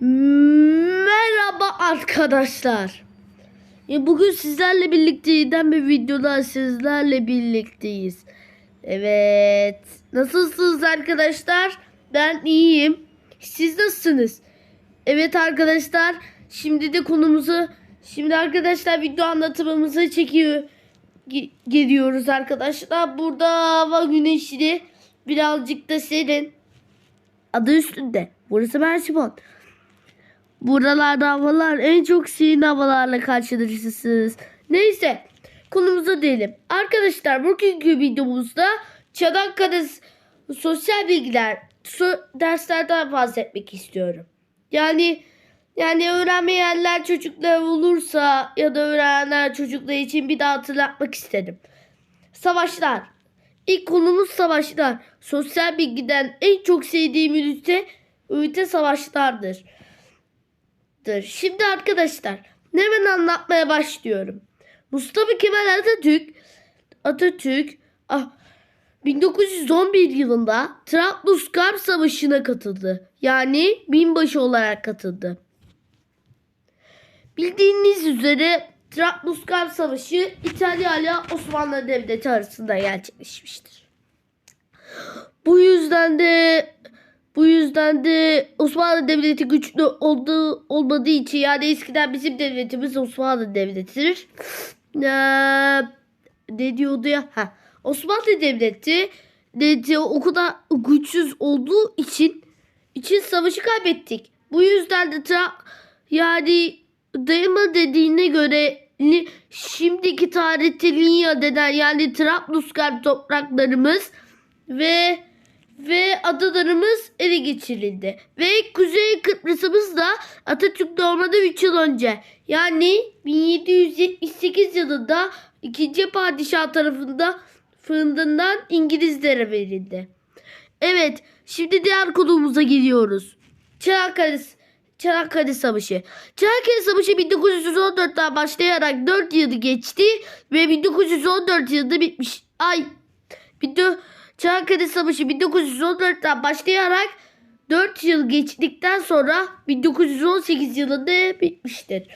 Merhaba arkadaşlar. Bugün sizlerle birlikte yeniden bir videoda sizlerle birlikteyiz. Evet. Nasılsınız arkadaşlar? Ben iyiyim. Siz nasılsınız? Evet arkadaşlar. Şimdi de konumuzu şimdi arkadaşlar video anlatımımızı çekiyor ge- geliyoruz arkadaşlar. Burada hava güneşli. Birazcık da serin. Adı üstünde. Burası Mersimon. Buralarda havalar en çok serin havalarla karşılaşırsınız. Neyse konumuza değilim. Arkadaşlar bugünkü videomuzda Çanakkale sosyal bilgiler so- derslerden bahsetmek istiyorum. Yani yani öğrenmeyenler çocuklar olursa ya da öğrenenler çocuklar için bir daha hatırlatmak isterim. Savaşlar. İlk konumuz savaşlar. Sosyal bilgiden en çok sevdiğim ünite, ünite savaşlardır. Dır. Şimdi arkadaşlar hemen anlatmaya başlıyorum. Mustafa Kemal Atatürk Atatürk ah, 1911 yılında Trablusgarp Savaşı'na katıldı. Yani binbaşı olarak katıldı. Bildiğiniz üzere Trablusgarp Savaşı İtalya ile Osmanlı Devleti arasında gerçekleşmiştir. Bu yüzden de bu yüzden de Osmanlı Devleti güçlü olduğu olmadığı için yani eskiden bizim devletimiz Osmanlı Devleti'dir. Ee, ne diyordu ya? Ha, Osmanlı Devleti devleti o kadar güçsüz olduğu için için savaşı kaybettik. Bu yüzden de tra- yani dayıma dediğine göre şimdiki tarihte Linya denen yani Trablusgarp topraklarımız ve ve adalarımız ele geçirildi. Ve Kuzey Kıbrıs'ımız da Atatürk doğmadan 3 yıl önce yani 1778 yılında 2. padişah tarafında fırından İngilizlere verildi. Evet şimdi diğer konumuza gidiyoruz. Çanakkale, Çanakkale Savaşı. Çanakkale Savaşı 1914'ten başlayarak 4 yıl geçti ve 1914 yılında bitmiş. Ay bir de Çanakkale Savaşı 1914'ten başlayarak 4 yıl geçtikten sonra 1918 yılında bitmiştir.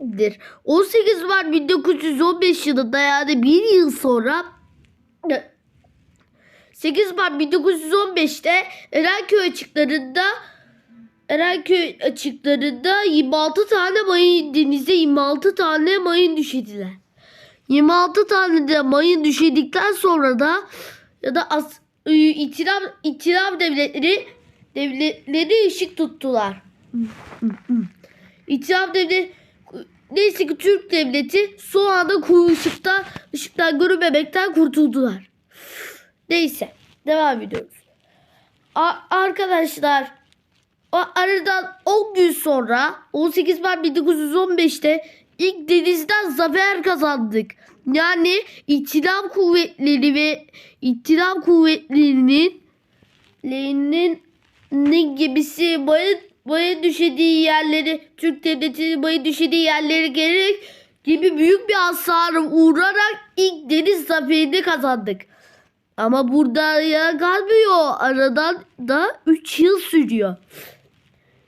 dir. 18 Mart 1915 yılında yani bir yıl sonra 8 Mart 1915'te Erenköy açıklarında Erenköy açıklarında 26 tane mayın denize 26 tane mayın düşürdüler. 26 tane de mayın düşürdükten sonra da ya da as, itiraf, itiraf devletleri devletleri ışık tuttular. İtiraf devlet neyse ki Türk devleti son anda kuyu ışıktan, ışıktan görünmemekten kurtuldular. Neyse devam ediyoruz. A- arkadaşlar aradan 10 gün sonra 18 Mart 1915'te ilk denizden zafer kazandık. Yani İtilaf kuvvetleri ve İtilaf kuvvetlerinin lerinin ne gibisi mayın, mayın düşediği yerleri Türk devletinin mayın düşediği yerleri gerek gibi büyük bir hasara uğrarak ilk deniz zaferini kazandık. Ama burada ya kalmıyor. Aradan da 3 yıl sürüyor.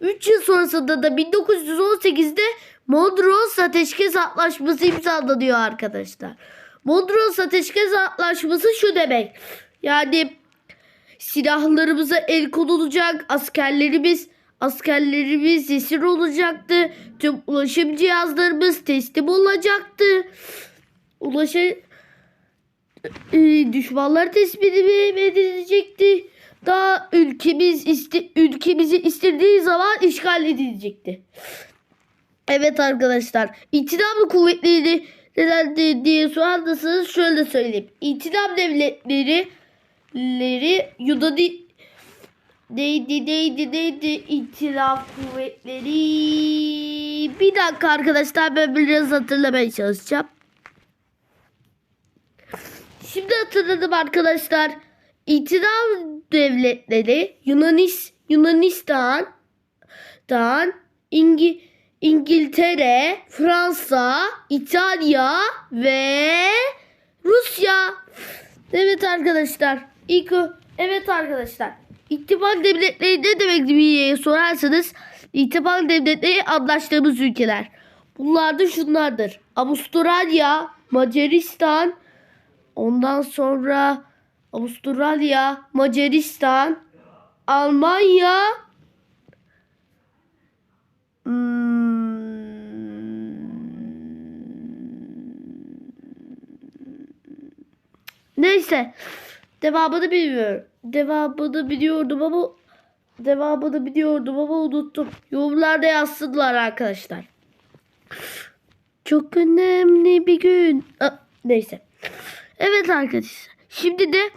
3 yıl sonrasında da 1918'de Mondros Ateşkes Antlaşması imzalanıyor arkadaşlar. Mondros Ateşkes Antlaşması şu demek. Yani silahlarımıza el konulacak, askerlerimiz askerlerimiz esir olacaktı. Tüm ulaşım cihazlarımız teslim olacaktı. Ulaşım e, düşmanlar tespit edilecekti. Daha ülkemiz iste, ülkemizi istediği zaman işgal edilecekti. Evet arkadaşlar. İtilaf kuvvetleri neden di- diye sorarsanız şöyle söyleyeyim. İtilaf devletleri leri Yunani neydi neydi neydi İtilaf kuvvetleri bir dakika arkadaşlar ben biraz hatırlamaya çalışacağım. Şimdi hatırladım arkadaşlar. İtilaf devletleri Yunanis, Yunanistan, Dan, İngi, İngiltere, Fransa, İtalya ve Rusya. Evet arkadaşlar. İlk evet arkadaşlar. İttifak devletleri ne demek diye sorarsanız ittifak devletleri anlaştığımız ülkeler. Bunlar da şunlardır. Avustralya, Macaristan, ondan sonra Avustralya, Macaristan, Almanya, hmm, Neyse. Devamını bilmiyorum. Devamını biliyordum ama devamını biliyordum ama unuttum. Yorumlarda yazsınlar arkadaşlar. Çok önemli bir gün. Aa, neyse. Evet arkadaşlar. Şimdi de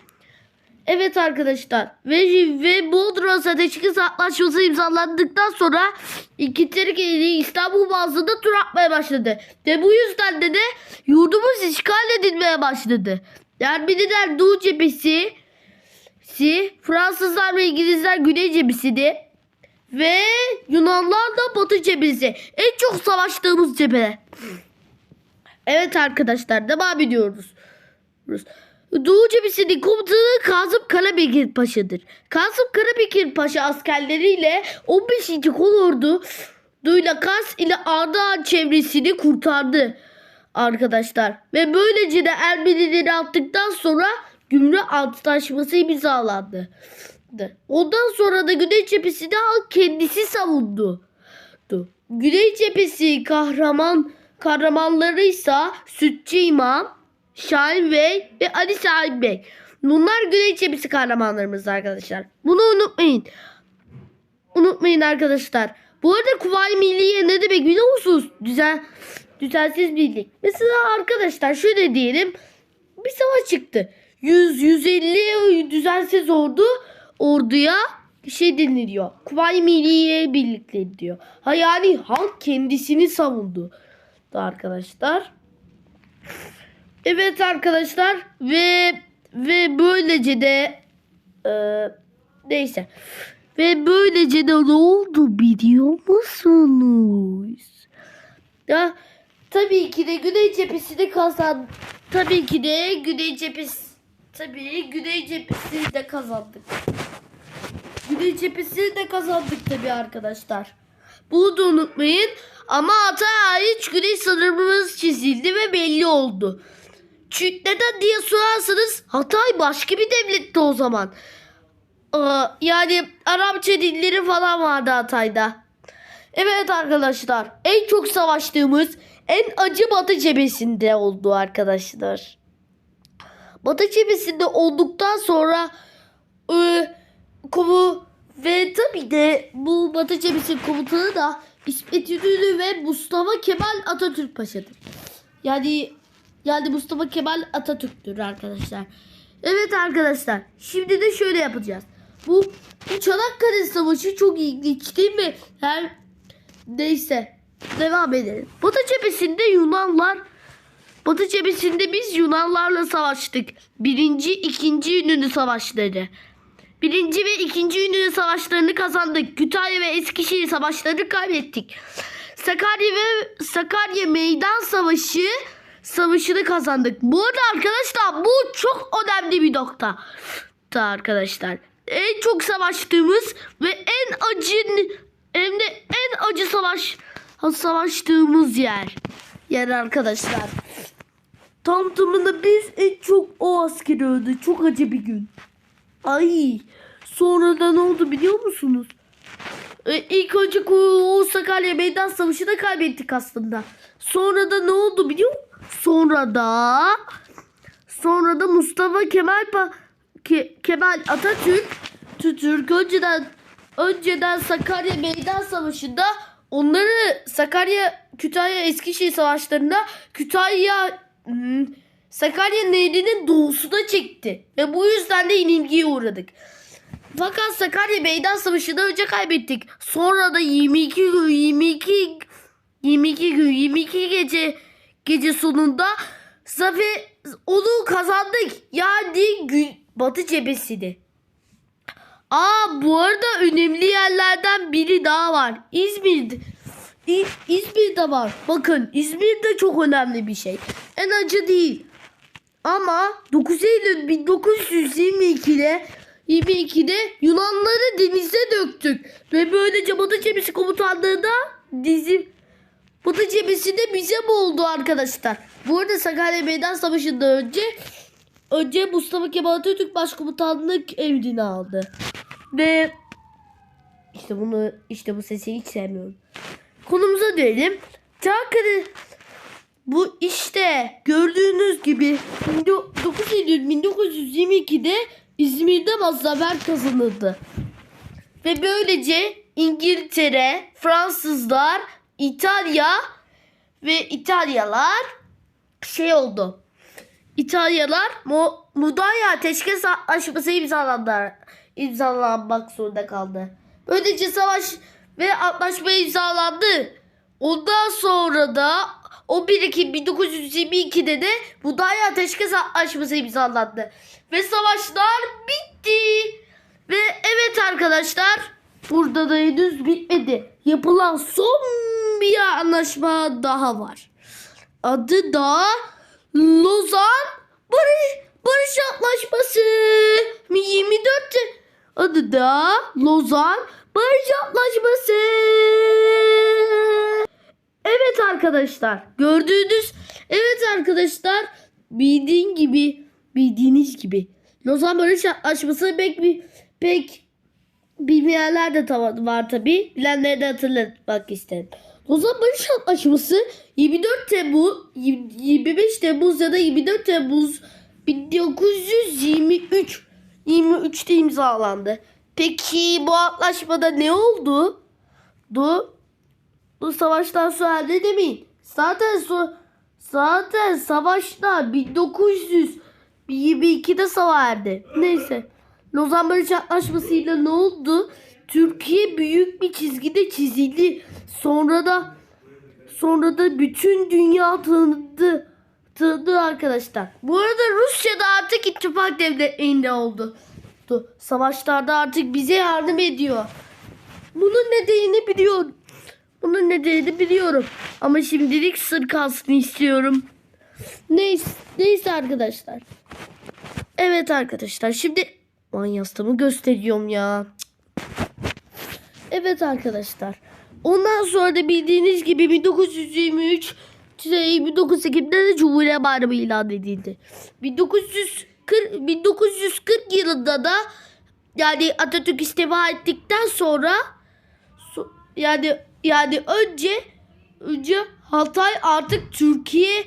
Evet arkadaşlar ve, ve Bodrum Ateşkes Antlaşması imzalandıktan sonra İngiltere İstanbul bazında tur atmaya başladı. Ve bu yüzden de, de yurdumuz işgal edilmeye başladı. Ermeniler Doğu cephesi, si, Fransızlar ve İngilizler Güney cephesini ve Yunanlar da Batı cephesi. En çok savaştığımız cepheler. Evet arkadaşlar devam ediyoruz. Doğu cephesinin komutanı Kazım Karabekir Paşa'dır. Kazım Karabekir Paşa askerleriyle 15. Kolordu Duyla Kars ile Ardahan çevresini kurtardı arkadaşlar. Ve böylece de Ermenileri attıktan sonra Gümrük Antlaşması imzalandı. Ondan sonra da Güney cephesini halk kendisi savundu. Güney cephesi kahraman kahramanlarıysa Sütçü İmam, Şahin Bey ve Ali Şahin Bey. Bunlar Güney cephesi kahramanlarımız arkadaşlar. Bunu unutmayın. Unutmayın arkadaşlar. Bu arada Kuvayi Milliye ne demek biliyor musunuz? Düzen, düzensiz birlik. Mesela arkadaşlar şöyle diyelim. Bir savaş çıktı. 100-150 düzensiz ordu orduya şey deniliyor. Kuvayi Milliye birlikleri diyor. Ha yani halk kendisini savundu. Da arkadaşlar. Evet arkadaşlar ve ve böylece de e, neyse ve böylece de ne oldu biliyor musunuz? Ya tabii ki de Güney cephesini kazan tabii ki de Güney cephesi tabii Güney cephesini de kazandık. Güney cephesini de kazandık tabii arkadaşlar. Bunu da unutmayın. Ama Hatay hariç güney sınırımız çizildi ve belli oldu. Çünkü neden diye sorarsanız Hatay başka bir devletti o zaman. Ee, yani Arapça dilleri falan vardı Hatay'da. Evet arkadaşlar en çok savaştığımız en acı Batı cephesinde oldu arkadaşlar. Batı cephesinde olduktan sonra e, komu ve tabii de bu Batı cephesi komutanı da İsmet İnönü ve Mustafa Kemal Atatürk Paşa'dır. Yani yani Mustafa Kemal Atatürk'tür arkadaşlar. Evet arkadaşlar. Şimdi de şöyle yapacağız. Bu, bu Çanakkale Savaşı çok ilginç değil mi? Her neyse devam edelim. Batı cephesinde Yunanlar Batı cephesinde biz Yunanlarla savaştık. Birinci, ikinci İnönü savaşları. Birinci ve ikinci İnönü savaşlarını kazandık. Kütahya ve Eskişehir savaşlarını kaybettik. Sakarya ve Sakarya Meydan Savaşı savaşını kazandık. Bu arada arkadaşlar bu çok önemli bir nokta. Da arkadaşlar. En çok savaştığımız ve en acı hem de en acı savaş savaştığımız yer. Yer arkadaşlar. Tam tamına biz en çok o asker öldü. Çok acı bir gün. Ay sonra da ne oldu biliyor musunuz? Ee, ilk önce o Sakarya Meydan Savaşı'nda kaybettik aslında. Sonra da ne oldu biliyor? Sonra da sonra da Mustafa Kemal pa Ke Kemal Atatürk Türk önceden önceden Sakarya Meydan Savaşı'nda onları Sakarya Kütahya Eskişehir savaşlarında Kütahya hmm, Sakarya Nehri'nin doğusuna çekti. Ve bu yüzden de yenilgiye uğradık. Fakat Sakarya Meydan Savaşı'nda önce kaybettik. Sonra da 22 gün 22 22 gün 22 gece gece sonunda zafer onu kazandık. Yani gün, Batı cephesini. Aa bu arada önemli yerlerden biri daha var. İzmir'de. İ- İzmir'de var. Bakın İzmir'de çok önemli bir şey. En acı değil. Ama 9 Eylül 1922'de 1922'de Yunanları denize döktük. Ve böylece Batı Cemisi komutanlığında dizi Batı Cemisi de bize mi oldu arkadaşlar? Bu arada Sakarya Meydan Savaşı'ndan önce önce Mustafa Kemal Atatürk Başkomutanlık emrini aldı. Ve işte bunu işte bu sesi hiç sevmiyorum. Konumuza dönelim. Çanakkale bu işte gördüğünüz gibi 9 Eylül 1922'de İzmir'de zafer kazanıldı. Ve böylece İngiltere, Fransızlar, İtalya ve İtalyalar şey oldu. İtalyalar Mudanya Ateşkes Antlaşması imzalandı. imzalanmak zorunda kaldı. Böylece savaş ve antlaşma imzalandı. Ondan sonra da 11 Ekim 1922'de de Mudanya Ateşkes Antlaşması imzalandı. Ve savaşlar bitti. Ve evet arkadaşlar burada da henüz bitmedi. Yapılan son bir anlaşma daha var. Adı da Lozan Barış, Barış Antlaşması. 24 adı da Lozan Barış Antlaşması. Evet arkadaşlar gördüğünüz evet arkadaşlar bildiğin gibi bildiğiniz gibi Lozan Barış Antlaşması pek bir pek bilmeyenler de var tabi. Bilenleri de hatırlatmak isterim. Lozan Barış Antlaşması 24 Temmuz 25 Temmuz ya da 24 Temmuz 1923 23'te imzalandı. Peki bu antlaşmada ne oldu? Du bu savaştan sonra ne demeyin. Zaten so zaten savaşlar 1922'de sona erdi. Neyse. Lozan Barış Antlaşması'yla ne oldu? Türkiye büyük bir çizgide çizildi. Sonra da sonra da bütün dünya tanıdı. Tanıdı arkadaşlar. Bu arada Rusya da artık ittifak devletliğinde oldu. Savaşlarda artık bize yardım ediyor. Bunun nedenini biliyorum. Bunun nedenini biliyorum. Ama şimdilik sır kalsın istiyorum. Neyse, neyse arkadaşlar. Evet arkadaşlar şimdi manyastımı gösteriyorum ya. Evet arkadaşlar. Ondan sonra da bildiğiniz gibi 1923 şey, 19 Ekim'de de Cumhuriyet Bayramı ilan edildi. 1940, 1940 yılında da yani Atatürk istifa ettikten sonra so- yani yani önce önce Hatay artık Türkiye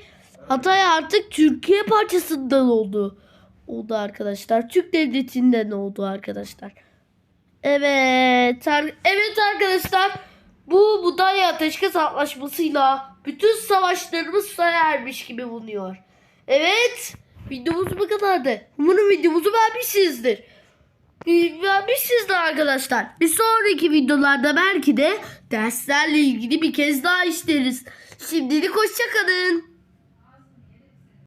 Hatay artık Türkiye parçasından oldu. Oldu arkadaşlar. Türk devletinden oldu arkadaşlar. Evet. Evet arkadaşlar. Bu Budaya Ateşkes Antlaşması'yla bütün savaşlarımız sona ermiş gibi bulunuyor. Evet. Videomuz bu kadardı. Umarım videomuzu beğenmişsinizdir. Ee, Beğenmişsinizdir arkadaşlar. Bir sonraki videolarda belki de derslerle ilgili bir kez daha işleriz. Şimdilik hoşçakalın.